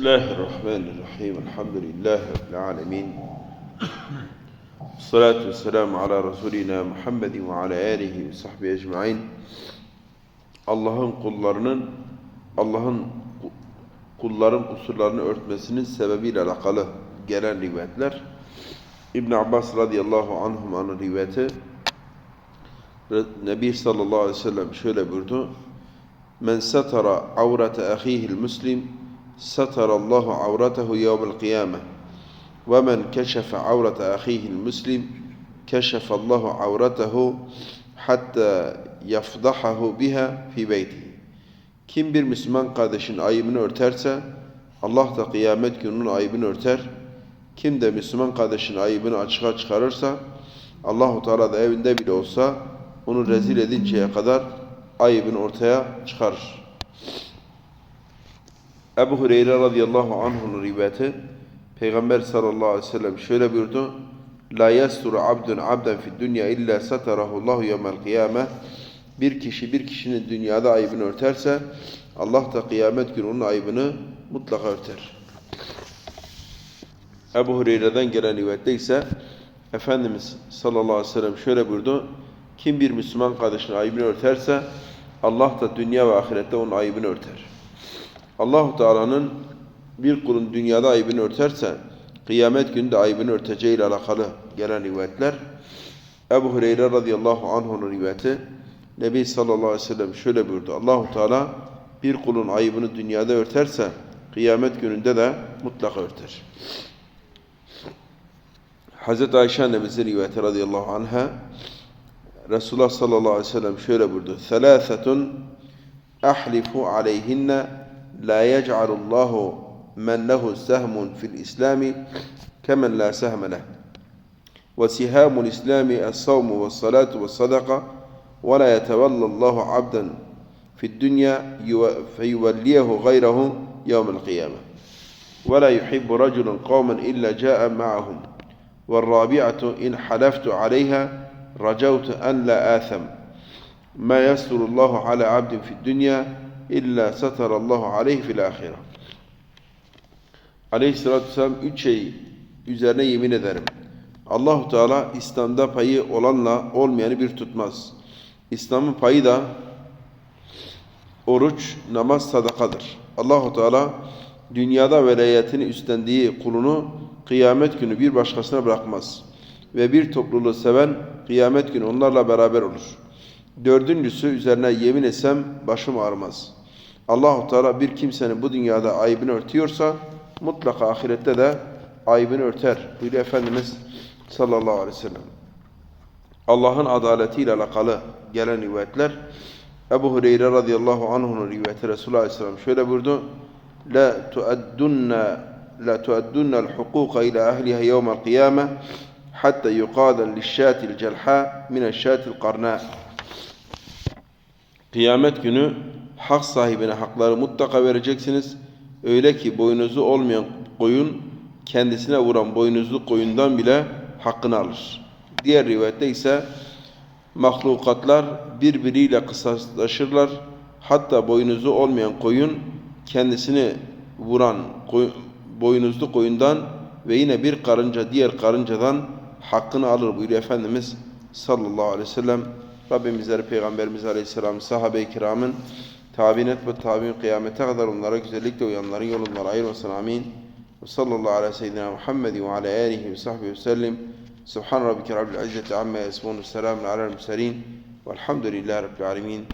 بسم الله الرحمن الرحيم الحمد لله رب العالمين الصلاة والسلام على رسولنا Muhammed ve ala alihi ve sahbihi ecmaîn. Allah'ın kullarının Allah'ın kulların kusurlarını örtmesinin sebebiyle alakalı gelen rivayetler İbn Abbas radıyallahu anhuma'nın rivayeti Nebi sallallahu aleyhi ve sellem şöyle buyurdu. Men satara avrete ahihil muslim ستر الله عورته يوم القيامة ومن كشف عورة أخيه المسلم كشف الله عورته حتى يفضحه بها في بيته Kim bir Müslüman kardeşin ayıbını örterse Allah da kıyamet gününün ayıbını örter. Kim de Müslüman kardeşin ayıbını açığa çıkarırsa Allahu Teala da evinde bile olsa onu rezil edinceye kadar ayıbını ortaya çıkarır. Ebu Hureyre radıyallahu anh'un rivayeti Peygamber sallallahu aleyhi ve sellem şöyle buyurdu. La yasturu abdun abden fid dünya illa satarahu Allahu yevmel kıyame. Bir kişi bir kişinin dünyada ayıbını örterse Allah da kıyamet günü onun ayıbını mutlaka örter. Ebu Hureyre'den gelen rivayette ise Efendimiz sallallahu aleyhi ve sellem şöyle buyurdu. Kim bir Müslüman kardeşinin ayıbını örterse Allah da dünya ve ahirette onun ayıbını örter. Allahu Teala'nın bir kulun dünyada ayıbını örterse kıyamet günü de ayıbını örteceği ile alakalı gelen rivayetler Ebu Hureyre radıyallahu anh'un rivayeti Nebi sallallahu aleyhi ve sellem şöyle buyurdu. Allahu Teala bir kulun ayıbını dünyada örterse kıyamet gününde de mutlaka örter. Hazreti Ayşe annemizin rivayeti radıyallahu anha Resulullah sallallahu aleyhi ve sellem şöyle buyurdu. Thelâthetun ahlifu aleyhinne لا يجعل الله من له سهم في الإسلام كمن لا سهم له. وسهام الإسلام الصوم والصلاة والصدقة ولا يتولى الله عبدا في الدنيا فيوليه غيره يوم القيامة. ولا يحب رجل قوما إلا جاء معهم. والرابعة إن حلفت عليها رجوت أن لا آثم. ما يستر الله على عبد في الدنيا İlla satarallahu aleyhi fil ahire. Aleyhissalatü vesselam üç şey üzerine yemin ederim. Allahu Teala İslam'da payı olanla olmayanı bir tutmaz. İslam'ın payı da oruç, namaz, sadakadır. Allahu Teala dünyada velayetini üstlendiği kulunu kıyamet günü bir başkasına bırakmaz. Ve bir topluluğu seven kıyamet günü onlarla beraber olur. Dördüncüsü üzerine yemin etsem başım ağrımaz. Allahu Teala bir kimsenin bu dünyada ayıbını örtüyorsa mutlaka ahirette de ayıbını örter. Buyuruyor Efendimiz sallallahu aleyhi ve sellem. Allah'ın adaletiyle alakalı gelen rivayetler Ebu Hureyre radıyallahu anh'un rivayeti Resulullah aleyhisselam şöyle buyurdu. La tuaddunna la tuaddunna al-hukuka ila ahliha yevmel kıyame hatta yuqadan lişşatil celha mineşşatil qarna. Kıyamet günü hak sahibine hakları mutlaka vereceksiniz. Öyle ki boynuzu olmayan koyun kendisine vuran boynuzlu koyundan bile hakkını alır. Diğer rivayette ise mahlukatlar birbiriyle kısaslaşırlar. Hatta boynuzu olmayan koyun kendisini vuran koy, boynuzlu koyundan ve yine bir karınca diğer karıncadan hakkını alır buyuruyor Efendimiz sallallahu aleyhi ve sellem. Rabbimizleri Peygamberimiz Aleyhisselam, sahabe-i kiramın tabinet ve tabi'in kıyamete kadar onlara güzellikle uyanların yolundan ayırmasın amin. Ve sallallahu ala seyyidina Muhammed ve ala alihi ve sahbihi ve sellim. Subhan rabbike rabbil izzeti amma yasifun. Selamun alel murselin. Velhamdülillahi rabbil alemin.